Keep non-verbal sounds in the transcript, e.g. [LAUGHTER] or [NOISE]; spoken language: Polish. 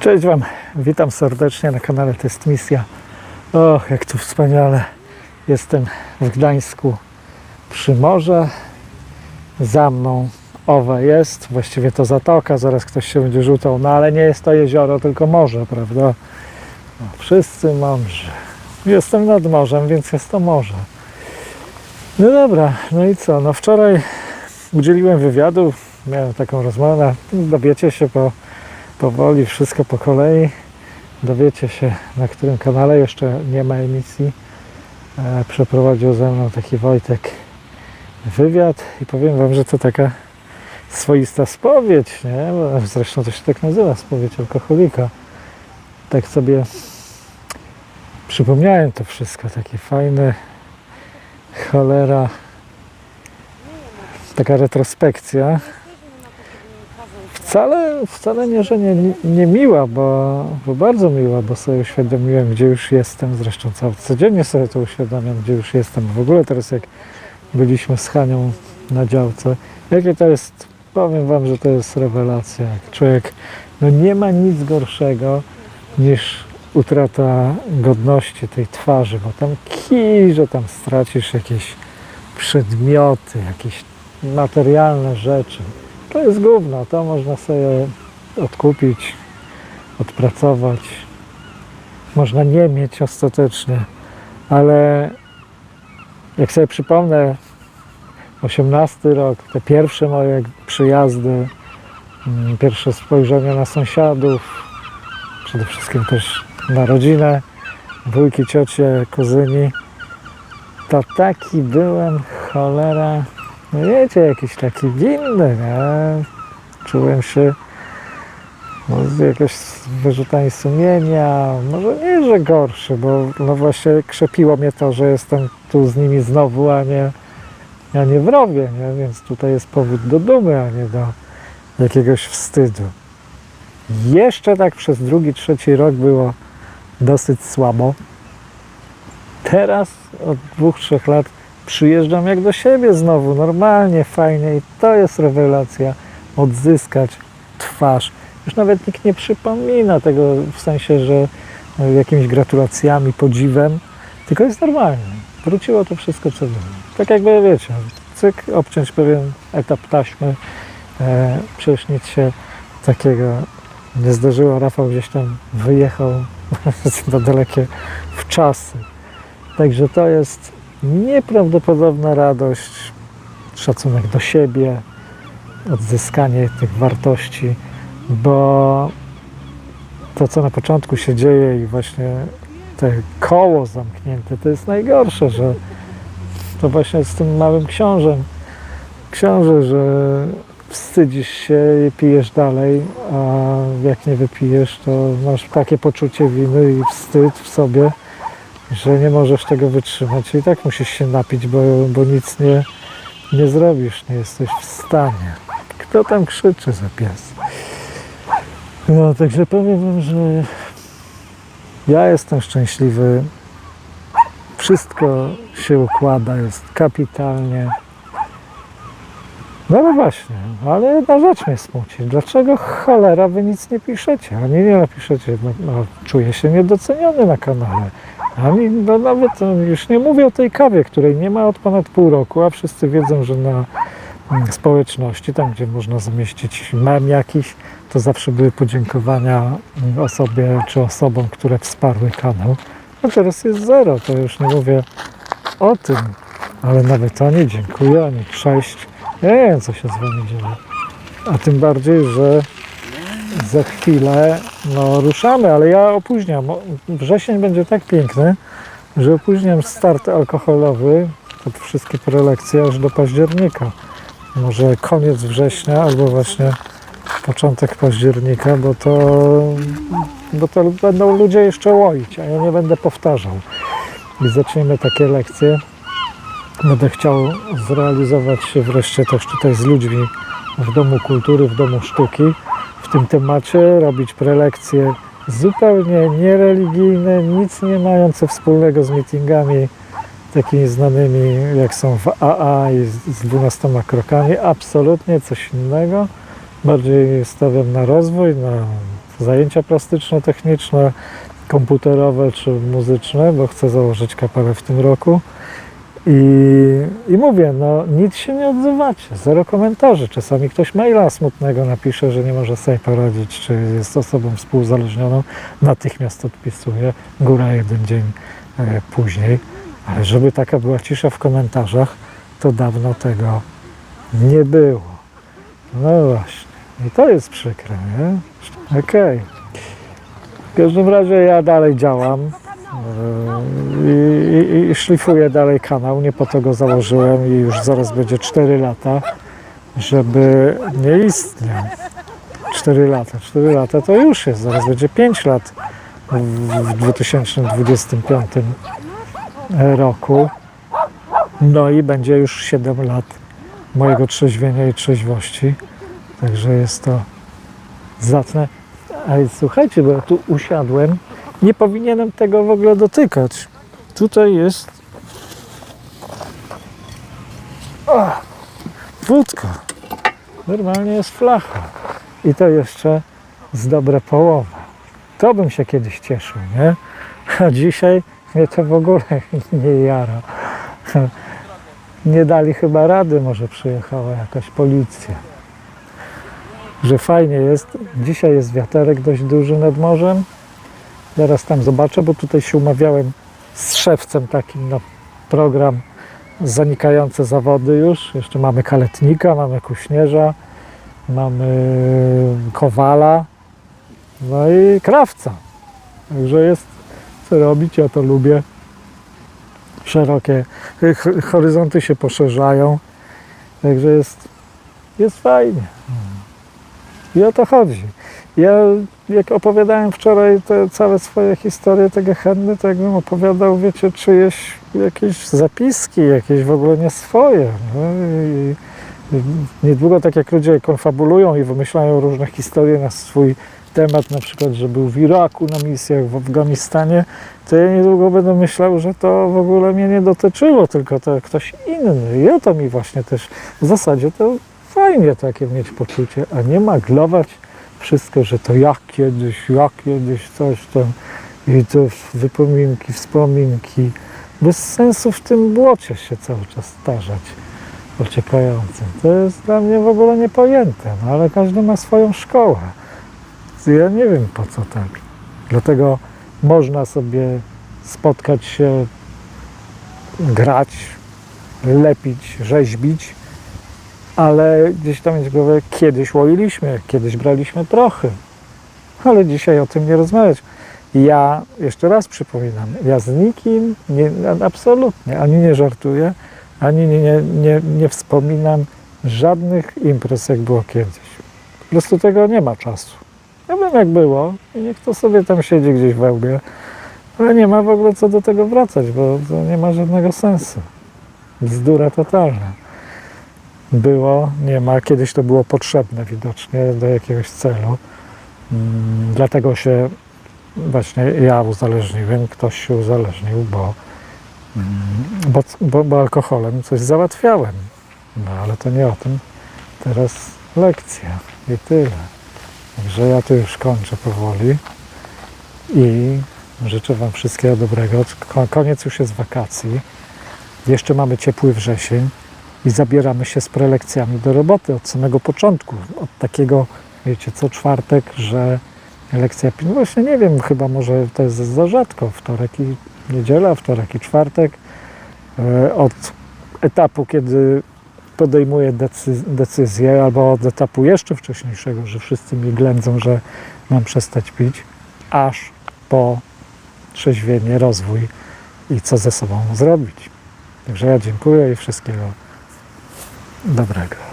Cześć Wam, witam serdecznie na kanale Test Misja. Och, jak tu wspaniale. Jestem w Gdańsku przy morze. Za mną owe jest, właściwie to zatoka, zaraz ktoś się będzie rzucał, no ale nie jest to jezioro, tylko morze, prawda? No, wszyscy mądrzy. Jestem nad morzem, więc jest to morze. No dobra, no i co? No wczoraj udzieliłem wywiadu, miałem taką rozmowę, dowiecie się po powoli, wszystko po kolei. Dowiecie się, na którym kanale jeszcze nie ma emisji. E, przeprowadził ze mną taki Wojtek wywiad i powiem Wam, że to taka swoista spowiedź, nie? Bo zresztą to się tak nazywa, spowiedź alkoholika. Tak sobie przypomniałem to wszystko, taki fajny cholera, taka retrospekcja. Wcale, wcale nie, że nie, nie miła, bo, bo bardzo miła, bo sobie uświadomiłem, gdzie już jestem. Zresztą codziennie sobie to uświadamiam, gdzie już jestem. W ogóle teraz jak byliśmy z Hanią na działce, jakie to jest, powiem Wam, że to jest rewelacja. Jak człowiek, no nie ma nic gorszego niż utrata godności tej twarzy, bo tam kij, że tam stracisz jakieś przedmioty, jakieś materialne rzeczy. To jest gówno, to można sobie odkupić, odpracować. Można nie mieć ostatecznie, ale jak sobie przypomnę 18 rok, te pierwsze moje przyjazdy, mm, pierwsze spojrzenia na sąsiadów, przede wszystkim też na rodzinę, wujki, ciocie, kuzyni, to taki byłem cholera no wiecie, jakiś taki winny, nie? Czułem się no, jakoś z wyrzutami sumienia, może nie, że gorszy, bo no właśnie krzepiło mnie to, że jestem tu z nimi znowu, a nie, a nie w nie? więc tutaj jest powód do dumy, a nie do jakiegoś wstydu. Jeszcze tak przez drugi, trzeci rok było dosyć słabo. Teraz od dwóch, trzech lat przyjeżdżam jak do siebie znowu, normalnie, fajnie i to jest rewelacja, odzyskać twarz. Już nawet nikt nie przypomina tego w sensie, że e, jakimiś gratulacjami, podziwem, tylko jest normalnie. Wróciło to wszystko, co było. Tak jakby, wiecie, cyk, obciąć pewien etap taśmy, e, prześnić się takiego nie zdarzyło. Rafał gdzieś tam wyjechał [LAUGHS] na dalekie w czasy. Także to jest nieprawdopodobna radość, szacunek do siebie, odzyskanie tych wartości, bo to, co na początku się dzieje i właśnie te koło zamknięte, to jest najgorsze, że to właśnie z tym małym książem. Książę, że wstydzisz się i pijesz dalej, a jak nie wypijesz, to masz takie poczucie winy i wstyd w sobie, że nie możesz tego wytrzymać i tak musisz się napić, bo, bo nic nie, nie zrobisz, nie jesteś w stanie. Kto tam krzyczy za pies? No, także powiem wam, że ja jestem szczęśliwy. Wszystko się układa, jest kapitalnie. No, no właśnie, ale jedna rzecz mnie smuci. Dlaczego cholera wy nic nie piszecie? Ani nie napiszecie, no, no, czuję się niedoceniony na kanale. Ani no, nawet no, już nie mówię o tej kawie, której nie ma od ponad pół roku, a wszyscy wiedzą, że na mm, społeczności, tam gdzie można zamieścić mem jakiś, to zawsze były podziękowania mm, osobie czy osobom, które wsparły kanał. A teraz jest zero, to już nie mówię o tym, ale nawet oni dziękuję, ani cześć. Ja nie wiem, co się z wami dzieje. A tym bardziej, że za chwilę no, ruszamy, ale ja opóźniam. Wrzesień będzie tak piękny, że opóźniam start alkoholowy pod wszystkie prelekcje aż do października. Może koniec września albo właśnie początek października, bo to, bo to będą ludzie jeszcze łoić, a ja nie będę powtarzał. I zaczniemy takie lekcje. Będę chciał zrealizować się wreszcie też tutaj z ludźmi w Domu Kultury, w Domu Sztuki w tym temacie, robić prelekcje zupełnie niereligijne, nic nie mające wspólnego z meetingami takimi znanymi, jak są w AA i z- 12 krokami. Absolutnie coś innego. Bardziej stawiam na rozwój, na zajęcia plastyczno-techniczne, komputerowe czy muzyczne, bo chcę założyć kapelę w tym roku. I, I mówię, no nic się nie odzywacie, zero komentarzy. Czasami ktoś maila smutnego napisze, że nie może sobie poradzić, czy jest osobą współzależnioną, natychmiast odpisuje, góra jeden dzień e, później. Ale żeby taka była cisza w komentarzach, to dawno tego nie było. No właśnie. I to jest przykre, nie? Okej. W każdym razie ja dalej działam e, i, i, szlifuję dalej kanał. Nie po to go założyłem i już zaraz będzie 4 lata, żeby nie istniał. 4 lata. 4 lata to już jest. Zaraz będzie 5 lat w, w 2025 roku. No i będzie już 7 lat mojego trzeźwienia i trzeźwości. Także jest to zacne. Ale słuchajcie, bo ja tu usiadłem, nie powinienem tego w ogóle dotykać. Tutaj jest o, wódka. Normalnie jest flacha. I to jeszcze z dobre połowy. To bym się kiedyś cieszył, nie? A dzisiaj mnie to w ogóle [LAUGHS] nie jara. Nie dali chyba rady, może przyjechała jakaś policja. Że fajnie jest. Dzisiaj jest wiaterek dość duży nad morzem. Zaraz tam zobaczę, bo tutaj się umawiałem z szewcem takim na program zanikające zawody już. Jeszcze mamy kaletnika, mamy kuśnierza, mamy kowala, no i krawca. Także jest co robić, ja to lubię. Szerokie horyzonty się poszerzają, także jest, jest fajnie. I o to chodzi. Ja jak opowiadałem wczoraj te całe swoje historie tego chętny, to jakbym opowiadał, wiecie, czyjeś jakieś zapiski, jakieś w ogóle nie swoje. No i, i niedługo tak jak ludzie konfabulują i wymyślają różne historie na swój temat, na przykład, że był w Iraku na misjach, w Afganistanie, to ja niedługo będę myślał, że to w ogóle mnie nie dotyczyło, tylko to ktoś inny. I o to mi właśnie też w zasadzie to fajnie takie mieć poczucie, a nie maglować wszystko, że to jak kiedyś, jak kiedyś, coś tam i to wypominki, wspominki. Bez sensu w tym błocie się cały czas starzać ociekającym. To jest dla mnie w ogóle niepojęte, no ale każdy ma swoją szkołę. Ja nie wiem po co tak. Dlatego można sobie spotkać się, grać, lepić, rzeźbić, ale gdzieś tam jest w głowie, kiedyś łoiliśmy, kiedyś braliśmy prochy, ale dzisiaj o tym nie rozmawiać. Ja, jeszcze raz przypominam, ja z nikim nie, absolutnie ani nie żartuję, ani nie, nie, nie, nie wspominam żadnych imprez, jak było kiedyś. Po prostu tego nie ma czasu. Ja wiem, jak było i niech to sobie tam siedzi gdzieś w łbie, ale nie ma w ogóle co do tego wracać, bo to nie ma żadnego sensu. Bzdura totalna było, nie ma. Kiedyś to było potrzebne widocznie do jakiegoś celu. Mm, Dlatego się właśnie ja uzależniłem, ktoś się uzależnił, bo, mm, bo, bo, bo alkoholem coś załatwiałem. No ale to nie o tym. Teraz lekcja i tyle. Także ja tu już kończę powoli i życzę Wam wszystkiego dobrego. Ko- Koniec już jest wakacji. Jeszcze mamy ciepły wrzesień i zabieramy się z prelekcjami do roboty od samego początku. Od takiego, wiecie, co czwartek, że lekcja, no właśnie nie wiem, chyba może to jest za rzadko, wtorek i niedziela, wtorek i czwartek. E, Od etapu, kiedy podejmuję decy- decyzję, albo od etapu jeszcze wcześniejszego, że wszyscy mi ględzą, że mam przestać pić, aż po trzeźwienie, rozwój i co ze sobą zrobić. Także ja dziękuję i wszystkiego dobrego.